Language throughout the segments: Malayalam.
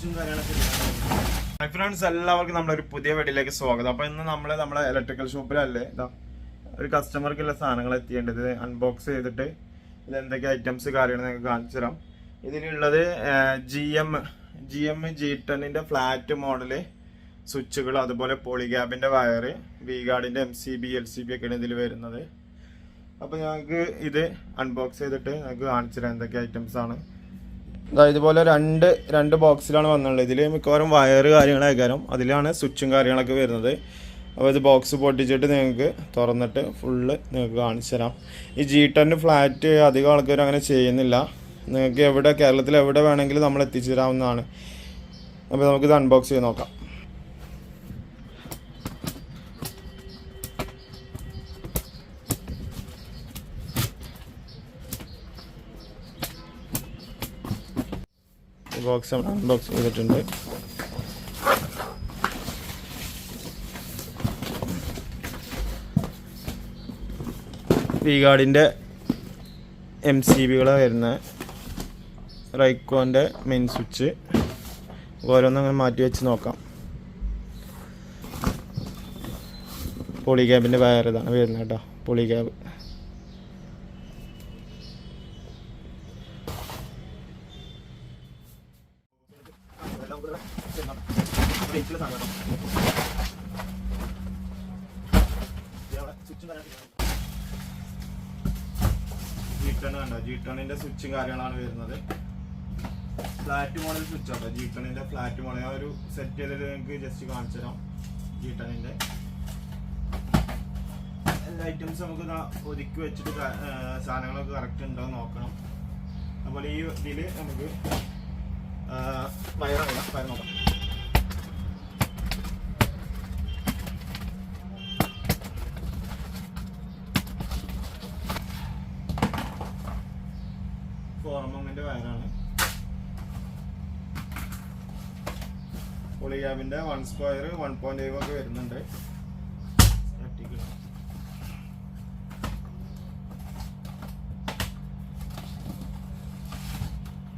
കാര്യങ്ങളൊക്കെ ഹൈ ഫ്രണ്ട്സ് എല്ലാവർക്കും നമ്മളൊരു പുതിയ വീഡിയോയിലേക്ക് സ്വാഗതം. അപ്പോൾ ഇന്ന് നമ്മൾ നമ്മളെ ഇലക്ട്രിക്കൽ ഷോപ്പിലല്ലേ ഇതാ ഒരു കസ്റ്റമർക്കുള്ള സാധനങ്ങൾ എത്തിയേണ്ടത് അൺബോക്സ് ചെയ്തിട്ട് ഇത് എന്തൊക്കെ ഐറ്റംസ് കാര്യങ്ങൾ നിങ്ങൾക്ക് കാണിച്ചു തരാം. ഇതിലുള്ളത് G M G M G ടെന്നിന്റെ flat model സ്വിച്ചുകൾ അതുപോലെ പോളിഗ്യാബിന്റെ wire V ഗാർഡിന്റെ M C B L C B ഒക്കെയാണ് ഇതിൽ വരുന്നത്. അപ്പോൾ ഞങ്ങൾക്ക് ഇത് അൺബോക്സ് ചെയ്തിട്ട് ഞങ്ങൾക്ക് കാണിച്ചു തരാം എന്തൊക്കെ ആണ്. ഇതുപോലെ രണ്ട് രണ്ട് ബോക്സിലാണ് വന്നുള്ളത്. ഇതിൽ മിക്കവാറും വയറ് കാര്യങ്ങളായിക്കാരം അതിലാണ് സ്വിച്ചും കാര്യങ്ങളൊക്കെ വരുന്നത്. അപ്പോൾ ഇത് ബോക്സ് പൊട്ടിച്ചിട്ട് നിങ്ങൾക്ക് തുറന്നിട്ട് ഫുള്ള് നിങ്ങൾക്ക് കാണിച്ചു തരാം. ഈ ജി ടെന്റെ ഫ്ലാറ്റ് അധികം ആൾക്കാർ അങ്ങനെ ചെയ്യുന്നില്ല. നിങ്ങൾക്ക് എവിടെ കേരളത്തിൽ എവിടെ വേണമെങ്കിലും നമ്മൾ എത്തിച്ചു തരാവുന്നതാണ്. അപ്പോൾ നമുക്കിത് അൺബോക്സ് ചെയ്ത് നോക്കാം. ബോക്സ് നമ്മൾ അൺബോക്സ് ചെയ്തിട്ടുണ്ട്. വി എം സി ബികളാണ് വരുന്നത് റൈക്കോന്റെ മെയിൻ സ്വിച്ച് ഓരോന്നും അങ്ങനെ മാറ്റി വെച്ച് നോക്കാം. പോളി ക്യാബിന്റെ വയർ ഇതാണ് വരുന്നത് കേട്ടോ. പോളി ക്യാബ് ടെണിന്റെ സ്വിച്ചും കാര്യങ്ങളാണ് വരുന്നത്. Flat model switch auto G flat model ആ ഒരു സെറ്റ് ചെയ്തിട്ട് നിങ്ങൾക്ക് ജസ്റ്റ് കാണിച്ചു തരാം. ജി എല്ലാ ഐറ്റംസ് നമുക്ക് ഒതുക്കി വെച്ചിട്ട് സാധനങ്ങളൊക്കെ കറക്റ്റ് ഉണ്ടോ നോക്കണം. അതുപോലെ ഈ ഇതിൽ നമുക്ക് വയററിയാം വയർ നോക്കാം ഫോർമമിന്റെ വയറാണ്. പൊളിയാബിന്റെ one square one point five ഒക്കെ വരുന്നുണ്ട്.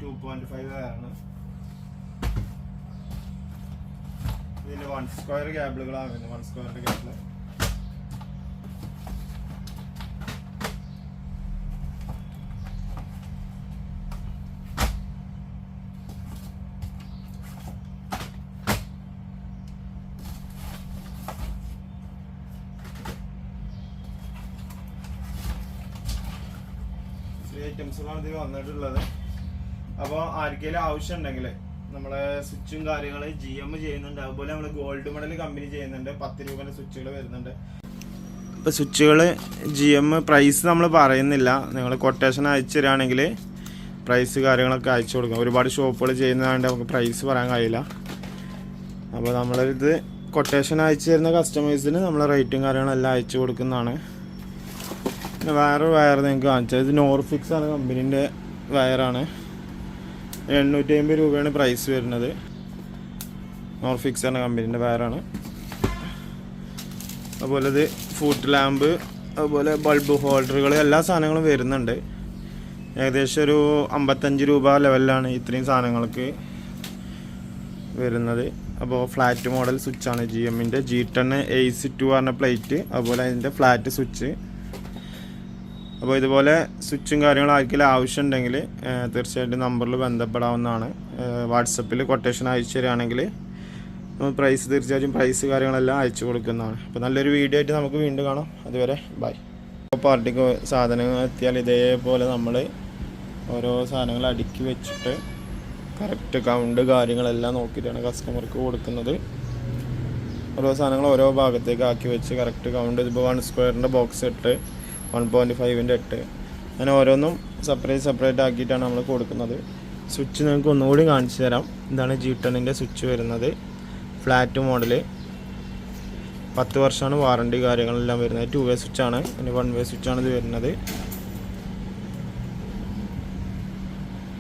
ടു പോയിന്റ് ഫൈവ് വയറാണ്. ഇതിൽ വൺ സ്ക്വയർ ക്യാബിളുകളാണ് വരുന്നത് വൺ സ്ക്വയറിന്റെ ക്യാബിൾ ഐറ്റംസുകളാണ് ഇതിൽ വന്നിട്ടുള്ളത്. അപ്പോൾ ആർക്കെങ്കിലും ആവശ്യം ഉണ്ടെങ്കിൽ നമ്മളെ സ്വിച്ചും കാര്യങ്ങൾ ജി എം ചെയ്യുന്നുണ്ട്. അതുപോലെ നമ്മൾ ഗോൾഡ് മെഡൽ കമ്പനി ചെയ്യുന്നുണ്ട്. പത്ത് രൂപയുടെ സ്വിച്ചുകൾ വരുന്നുണ്ട്. ഇപ്പോൾ സ്വിച്ചുകൾ ജി എം പ്രൈസ് നമ്മൾ പറയുന്നില്ല. നിങ്ങൾ കൊട്ടേഷൻ അയച്ചു തരികയാണെങ്കിൽ പ്രൈസ് കാര്യങ്ങളൊക്കെ അയച്ചു കൊടുക്കും. ഒരുപാട് ഷോപ്പുകൾ ചെയ്യുന്നതുകൊണ്ട് നമുക്ക് പ്രൈസ് പറയാൻ കഴിയില്ല. അപ്പോൾ നമ്മളിത് കൊട്ടേഷൻ അയച്ചു തരുന്ന കസ്റ്റമേഴ്സിന് നമ്മൾ റേറ്റും കാര്യങ്ങളെല്ലാം അയച്ചു കൊടുക്കുന്നതാണ്. പിന്നെ വേറെ വയർ നിങ്ങൾക്ക് കാണിച്ചത്. ഇത് നോർഫിക്സ് ആണ് കമ്പനീന്റെ വയറാണ് എണ്ണൂറ്റി അമ്പത് രൂപയാണ് പ്രൈസ് വരുന്നത്. നോർഫിക്സ് എന്ന കമ്പനീന്റെ പേരാണ് അതുപോലെ ഇത് ഫുഡ് ലാമ്പ് അതുപോലെ ബൾബ് ഹോൾഡറുകൾ എല്ലാ സാധനങ്ങളും വരുന്നുണ്ട്. ഏകദേശം ഒരു അമ്പത്തഞ്ച് രൂപ ലെവലിലാണ് ഇത്രയും സാധനങ്ങൾക്ക് വരുന്നത്. അപ്പോൾ ഫ്ലാറ്റ് മോഡൽ സ്വിച്ചാണ് ജി എമ്മിന്റെ ജി ടെൻ എയ്സ് ടു പറഞ്ഞ പ്ലേറ്റ് അതുപോലെ അതിന്റെ ഫ്ലാറ്റ് സ്വിച്ച് അപ്പോൾ ഇതുപോലെ സ്വിച്ചും കാര്യങ്ങളും ആർക്കെങ്കിലും ആവശ്യമുണ്ടെങ്കിൽ തീർച്ചയായിട്ടും നമ്പറിൽ ബന്ധപ്പെടാവുന്നതാണ്. വാട്സപ്പിൽ കൊട്ടേഷൻ അയച്ചു തരികയാണെങ്കിൽ പ്രൈസ് തീർച്ചയായിട്ടും പ്രൈസ് കാര്യങ്ങളെല്ലാം അയച്ചു കൊടുക്കുന്നതാണ്. അപ്പോൾ നല്ലൊരു വീഡിയോ ആയിട്ട് നമുക്ക് വീണ്ടും കാണാം. അതുവരെ ബൈ പാർട്ടിക്ക് സാധനങ്ങൾ എത്തിയാൽ ഇതേപോലെ നമ്മൾ ഓരോ സാധനങ്ങൾ അടുക്കി വെച്ചിട്ട് കറക്റ്റ് കൗണ്ട് കാര്യങ്ങളെല്ലാം നോക്കിയിട്ടാണ് കസ്റ്റമർക്ക് കൊടുക്കുന്നത്. ഓരോ സാധനങ്ങൾ ഓരോ ഭാഗത്തേക്ക് ആക്കി വെച്ച് കറക്റ്റ് കൗണ്ട് ഇതിപ്പോൾ വൺ സ്ക്വയറിന്റെ ബോക്സ് ഇട്ട് വൺ പോയിന്റ് ഫൈവിന്റെ എട്ട്. അങ്ങനെ ഓരോന്നും സെപ്പറേറ്റ് സെപ്പറേറ്റ് ആക്കിയിട്ടാണ് നമ്മൾ കൊടുക്കുന്നത്. സ്വിച്ച് നിങ്ങൾക്ക് ഒന്നുകൂടി കാണിച്ചു തരാം. ഇതാണ് ജി ടെണ്ണിന്റെ സ്വിച്ച് വരുന്നത്. ഫ്ലാറ്റ് മോഡൽ പത്ത് വർഷമാണ് വാറണ്ടി കാര്യങ്ങളെല്ലാം വരുന്നത്. ടു വേ സ്വിച്ചാണ് പിന്നെ വൺ വേ സ്വിച്ചാണ് ഇത് വരുന്നത്.